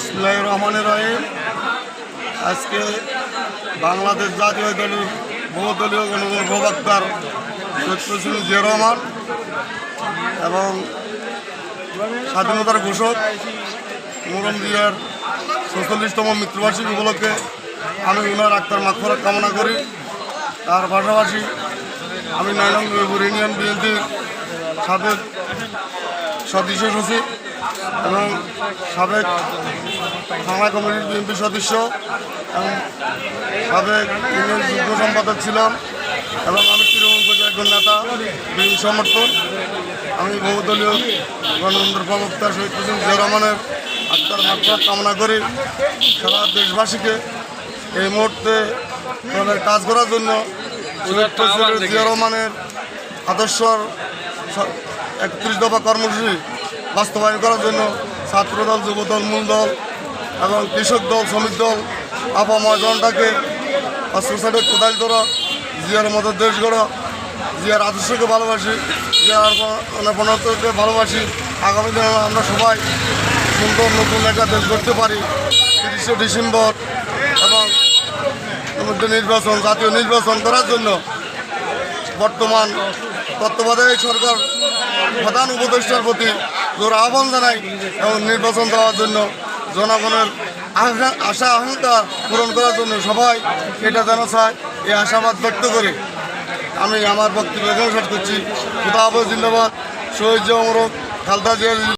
ইসমাই রহমানের রহিম আজকে বাংলাদেশ জাতীয় দলের বহুদলীয় গণতন্ত্র প্রবক্তার প্রেসিডেন্ট জিয়া রহমান এবং স্বাধীনতার ঘোষক মোরম জিয়ার ছচল্লিশতম মৃত্যুবার্ষিকী উপলক্ষে আমি উনার আক্তার মাখফরাত কামনা করি। তার পাশাপাশি আমি নয়নং ইউনিয়ন বিএনপির সাবেক সদস্য সচিব এবং সাবেক থানা কমিটির বিএনপি সদস্য এবং সাবেক ইউনিয়ন যুগ্ম সম্পাদক ছিলাম এবং আমি তৃণমূল পর্যায়ের একজন নেতা বিএনপি সমর্থন আমি বহুদলীয় গণতন্ত্র প্রবক্তা শহীদ প্রেসিডেন্ট জিয়া রহমানের আত্মার মাত্রা কামনা করি সারা দেশবাসীকে এই মুহূর্তে দলের কাজ করার জন্য জিয়া রহমানের আদর্শর একত্রিশ দফা কর্মসূচি বাস্তবায়ন করার জন্য ছাত্রদল, যুবদল মূল দল এবং কৃষক দল, শ্রমিক দল আপাময় জনতাকে অস্ত্র সাইডে কোদাল করা জিয়ার মতো দেশ গড়া, জিয়ার আদর্শকে ভালোবাসি, জিয়ার গণতন্ত্রকে ভালোবাসি। আগামী দিনে আমরা সবাই সুন্দর নতুন একটা দেশ করতে পারি। তিরিশে ডিসেম্বর এবং নির্বাচন, জাতীয় নির্বাচন করার জন্য বর্তমান তত্ত্বাবধায়ক সরকার প্রধান উপদেষ্টার প্রতি জোর আহ্বান জানাই এবং নির্বাচন দেওয়ার জন্য জনগণের আশা- আকাঙ্ক্ষা পূরণ করার জন্য সবাই এটা যেন চায়, এই আশাবাদ ব্যক্ত করে। আমি আমার বক্তব্য এখানে শেষ করছি। খুদা জিন্দাবাদ। শহীদ জমরক খালদা জিয়া